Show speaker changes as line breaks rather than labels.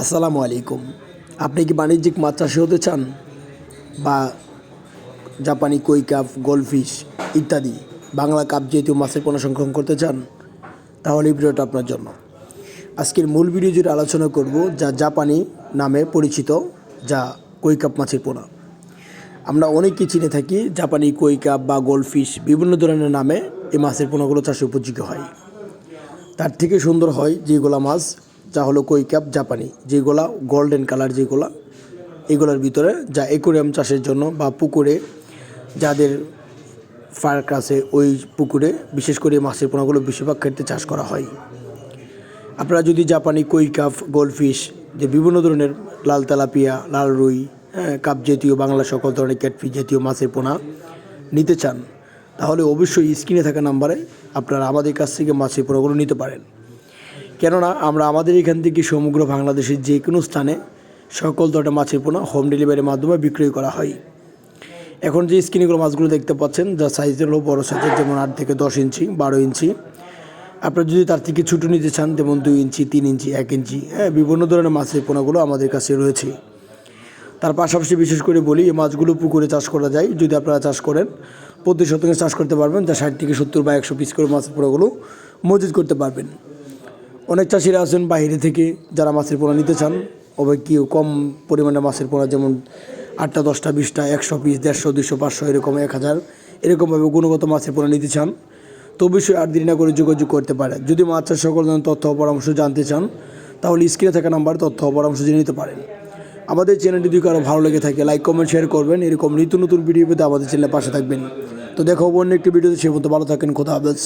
আসসালামু আলাইকুম। আপনি কি বাণিজ্যিক মাছ চাষি হতে চান? বা জাপানি কই কাপ গোলফিশ ইত্যাদি বাংলা কাপ জাতীয় মাছের পোনা সংরক্ষণ করতে চান? তাহলে এই ভিডিওটা আপনার জন্য। আজকের মূল ভিডিও জুড়ে আলোচনা করব যা জাপানি নামে পরিচিত, যা কই কাপ মাছের পোনা। আমরা অনেকেই চিনে থাকি জাপানি কই কাপ বা গোলফিশ বিভিন্ন ধরনের নামে এই মাছের পোনাগুলো চাষে উপযোগী হয়। তার থেকে সুন্দর হয় যেগুলা মাছ যা হলো কই ক্যাপ জাপানি, যেগুলা গোল্ডেন কালার যেগুলা, এগুলোর ভিতরে যা একুরিয়াম চাষের জন্য বা পুকুরে যাদের ফার্ক আছে ওই পুকুরে বিশেষ করে মাছের পোনাগুলো বেশিরভাগ ক্ষেত্রে চাষ করা হয়। আপনারা যদি জাপানি কই কাপ গোলফিশ যে বিভিন্ন ধরনের লাল তেলাপিয়া, লাল রুই হ্যাঁ কাপ জাতীয়, বাংলা সকল ধরনের ক্যাটফিশ জাতীয় মাছের পোনা নিতে চান, তাহলে অবশ্যই স্ক্রিনে থাকা নাম্বারে আপনারা আমাদের কাছ থেকে মাছের পোনাগুলো নিতে পারেন। কেননা আমরা আমাদের এখান থেকে সমগ্র বাংলাদেশের যে কোনো স্থানে সকল ধরনের মাছের পোনা হোম ডেলিভারির মাধ্যমে বিক্রয় করা হয়। এখন যে স্ক্রিনগুলো মাছগুলো দেখতে পাচ্ছেন, যা সাইজের হলো বড়ো সাইজের যেমন আট থেকে দশ ইঞ্চি, বারো ইঞ্চি। আপনারা যদি তার থেকে ছোটো নিতে চান, যেমন দুই ইঞ্চি, তিন ইঞ্চি, এক ইঞ্চি হ্যাঁ বিভিন্ন ধরনের মাছের পোনাগুলো আমাদের কাছে রয়েছে। তার পাশাপাশি বিশেষ করে বলি, এই মাছগুলো পুকুরে চাষ করা যায়। যদি আপনারা চাষ করেন, প্রতি শতকে চাষ করতে পারবেন, যা ষাট থেকে সত্তর বা একশো পিস করে মাছের পোনাগুলো মজুত করতে পারবেন। অনেক চাষিরা আছেন বাইরে থেকে যারা মাছের পোনা নিতে চান। তবে কেউ কম পরিমাণে মাছের পোনা, যেমন আটটা, দশটা, বিশটা, একশো পিস, দেড়শো দুশো পাঁচশো, এরকম এক হাজার। এরকমভাবে গুণগত মাছের পোনা নিতে চান। তো অবশ্যই আর দেরি না করে যোগাযোগ করতে পারে। যদি মাছ চাষ সকল ধরনের তথ্য পরামর্শ জানতে চান, তাহলে স্ক্রিনে থাকা নাম্বার তথ্য পরামর্শ জেনে নিতে পারেন। আমাদের চ্যানেলটি যদি কারও ভালো লেগে থাকে, লাইক, কমেন্ট, শেয়ার করবেন। এরকম নিত্য নতুন ভিডিও পেতে আমাদের চ্যানেলের পাশে থাকবেন। তো দেখো অন্য একটি ভিডিওতে, সে মতো ভালো থাকেন। কোথা হাফেজ।